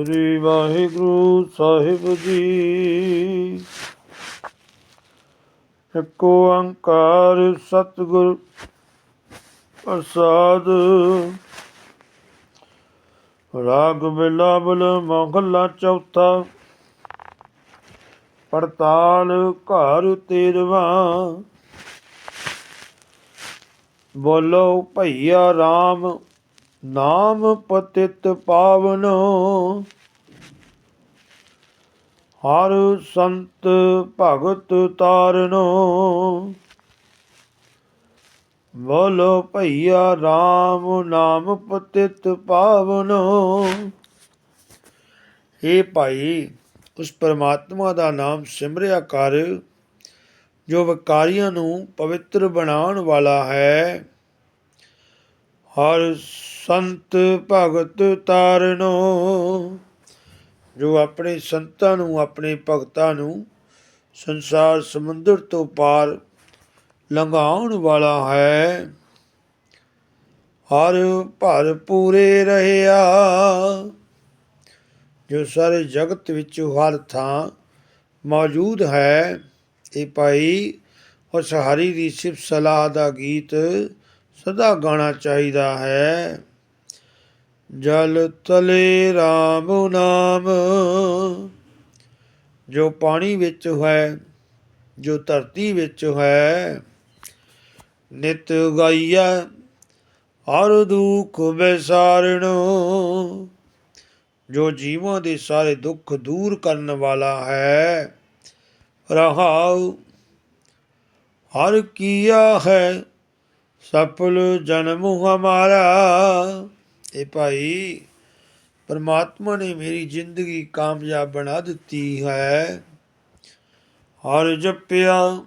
ਸ੍ਰੀ ਵਾਹਿਗੁਰੂ ਸਾਹਿਬ ਜੀ। ਇੱਕ ਓੰਕਾਰ ਸਤਿਗੁਰ ਪ੍ਰਸਾਦ। ਰਾਗ ਬਿਲਾਵਲ ਮਹਲਾ ਚੌਥਾ। ਪੜਤਾਲ ਘਰ ਤੇਰਵਾ। ਬੋਲੋ ਭਈਆ RAM ਨਾਮ ਪਤਿਤ ਪਾਵਨੋ। ਹਰ ਸੰਤ ਭਗਤ ਤਾਰਨੋ। ਬੋਲੋ ਭਈਆ RAM ਨਾਮ ਪਤਿਤ ਪਾਵਨੋ। ਇਹ ਭਾਈ, ਉਸ ਪਰਮਾਤਮਾ ਦਾ ਨਾਮ ਸਿਮਰਿਆ ਕਰ, ਜੋ ਵਿਕਾਰੀਆਂ ਨੂੰ ਪਵਿੱਤਰ ਬਣਾਉਣ ਵਾਲਾ ਹੈ। ਹਰ ਸੰਤ ਭਗਤ ਤਾਰਨੋ, ਜੋ ਆਪਣੇ ਸੰਤਾਂ ਨੂੰ, ਆਪਣੇ ਭਗਤਾਂ ਨੂੰ ਸੰਸਾਰ ਸਮੁੰਦਰ ਤੋਂ ਪਾਰ ਲੰਘਾਉਣ ਵਾਲਾ ਹੈ। ਹਰ ਭਰ ਪੂਰੇ ਰਹਿਆ, ਜੋ ਸਾਰੇ ਜਗਤ ਵਿੱਚ ਹਰ ਥਾਂ ਮੌਜੂਦ ਹੈ। ਇਹ ਭਾਈ ਉਸ ਹਰੀ ਦੀ ਸਿਫਤ ਸਲਾਹ ਦਾ ਗੀਤ ਸਦਾ ਗਾਣਾ ਚਾਹੀਦਾ ਹੈ। ਜਲ ਤਲੇ RAM ਨਾਮ, ਜੋ ਪਾਣੀ ਵਿੱਚ ਹੈ, ਜੋ ਧਰਤੀ ਵਿੱਚ ਹੈ, ਨਿਤ ਗਾਈਆ ਹਰ ਦੁਖ ਵਿਸਾਰਣੋ ਜੋ ਜੀਵਾਂ ਦੇ ਸਾਰੇ ਦੁੱਖ ਦੂਰ ਕਰਨ ਵਾਲਾ ਹੈ। ਰਹਾਉ, ਹਰ ਕੀਆ ਹੈ ਸਫਲ ਜਨਮ ਹਮਾਰਾ ਇਹ ਭਾਈ ਪਰਮਾਤਮਾ ਨੇ ਮੇਰੀ ਜ਼ਿੰਦਗੀ ਕਾਮਯਾਬ ਬਣਾ ਦਿੱਤੀ ਹੈ। ਹਰ ਜਪਿਆ,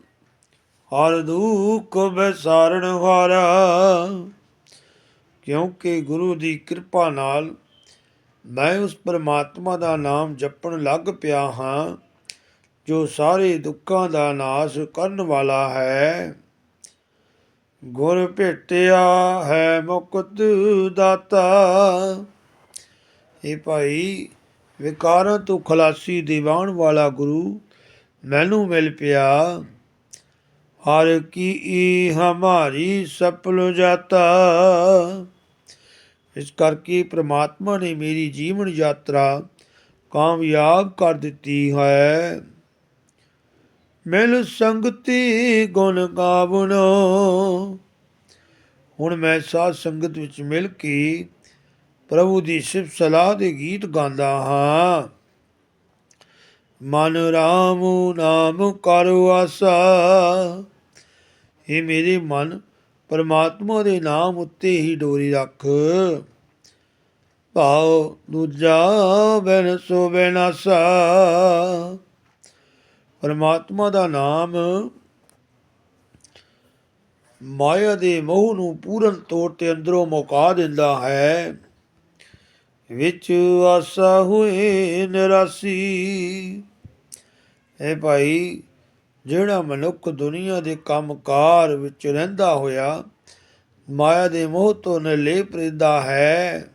ਹਰ ਦੁੱਖ ਵਿਸਾਰਣ ਹਾਰਾ। ਕਿਉਂਕਿ ਗੁਰੂ ਦੀ ਕਿਰਪਾ ਨਾਲ ਮੈਂ ਉਸ ਪਰਮਾਤਮਾ ਦਾ ਨਾਮ ਜਪਣ ਲੱਗ ਪਿਆ ਹਾਂ, ਜੋ ਸਾਰੇ ਦੁੱਖਾਂ ਦਾ ਨਾਸ਼ ਕਰਨ ਵਾਲਾ ਹੈ। ਗੁਰ ਭੇਟਿਆ ਹੈ ਮੁਕਤ ਦਾਤਾ। ਇਹ ਭਾਈ ਵਿਕਾਰਾਂ ਤੋਂ ਖਲਾਸੀ ਦਿਵਾਉਣ ਵਾਲਾ ਗੁਰੂ, ਮੈਨੂੰ ਮਿਲ ਪਿਆ। ਹਰ ਕੀ ਈ ਹਮਾਰੀ ਸਫਲ ਜਾਤਾ। ਇਸ ਕਰਕੇ ਪ੍ਰਮਾਤਮਾ ਨੇ ਮੇਰੀ ਜੀਵਨ ਯਾਤਰਾ ਕਾਮਯਾਬ ਕਰ ਦਿੱਤੀ ਹੈ। ਮਿਲ ਸੰਗਤੀ ਗੁਣ ਗਾਵਣੋ ਹੁਣ ਮੈਂ ਸਾਧ ਸੰਗਤ ਵਿੱਚ ਮਿਲ ਕੇ ਪ੍ਰਭੂ ਦੀ ਸਿਫਤ ਸਲਾਹ ਦੇ ਗੀਤ ਗਾਉਂਦਾ ਹਾਂ। ਮਨ ਰਾਮ ਨਾਮ ਕਰੋ ਆਸਾ। ਇਹ ਮੇਰੇ ਮਨ, ਪਰਮਾਤਮਾ ਦੇ ਨਾਮ ਉੱਤੇ ਹੀ ਡੋਰੀ ਰੱਖ। ਭਾਉ ਦੂਜਾ ਬੈਨ ਸੋ ਬੈਨਾਸਾ ਪਰਮਾਤਮਾ ਦਾ ਨਾਮ ਮਾਇਆ ਦੇ ਮੋਹ ਨੂੰ ਪੂਰਨ ਤੌਰ ਤੇ ਅੰਦਰੋਂ ਮੁਕਾ ਦਿੰਦਾ ਹੈ। ਵਿੱਚ ਆਸਾ ਹੋਏ ਨਿਰਾਸੀ। ਇਹ ਭਾਈ, ਜਿਹੜਾ ਮਨੁੱਖ ਦੁਨੀਆ ਦੇ ਕੰਮਕਾਰ ਵਿੱਚ ਰਹਿੰਦਾ ਹੋਇਆ, ਮਾਇਆ ਦੇ ਮੋਹ ਤੋਂ ਨਿਰਲੇਪ ਰਹਿੰਦਾ ਹੈ।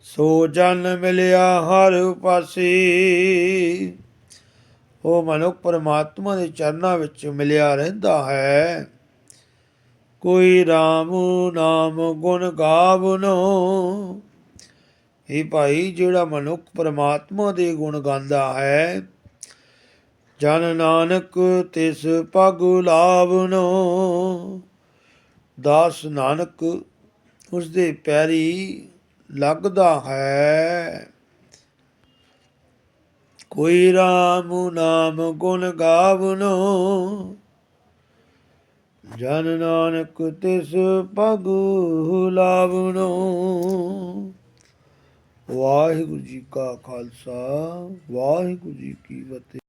ਸੋ ਜਨ ਮਿਲਿਆ ਹਰ ਪਾਸੇ। ਉਹ ਮਨੁੱਖ ਪਰਮਾਤਮਾ ਦੇ ਚਰਨਾਂ ਵਿੱਚ ਮਿਲਿਆ ਰਹਿੰਦਾ ਹੈ। ਕੋਈ RAM ਨਾਮ ਗੁਣ ਗਾਵਨੋ ਇਹ ਭਾਈ, ਜਿਹੜਾ ਮਨੁੱਖ ਪਰਮਾਤਮਾ ਦੇ ਗੁਣ ਗਾਉਂਦਾ ਹੈ, ਜਨ ਨਾਨਕ ਤਿਸ ਪਗ ਲਾਵਨੋ ਦਾਸ ਨਾਨਕ ਉਸ ਦੇ ਪੈਰੀ ਲੱਗਦਾ ਹੈ। ਕੋਈ ਰਾਮ ਨਾਮ ਗੁਣ ਗਾਵਨੋ। ਜਨ ਨਾਨਕ ਤਿਸ ਪਗ ਲਾਵਨੋ। ਵਾਹਿਗੁਰੂ ਜੀ ਕਾ ਖਾਲਸਾ, ਵਾਹਿਗੁਰੂ ਜੀ ਕੀ ਫਤਿਹ।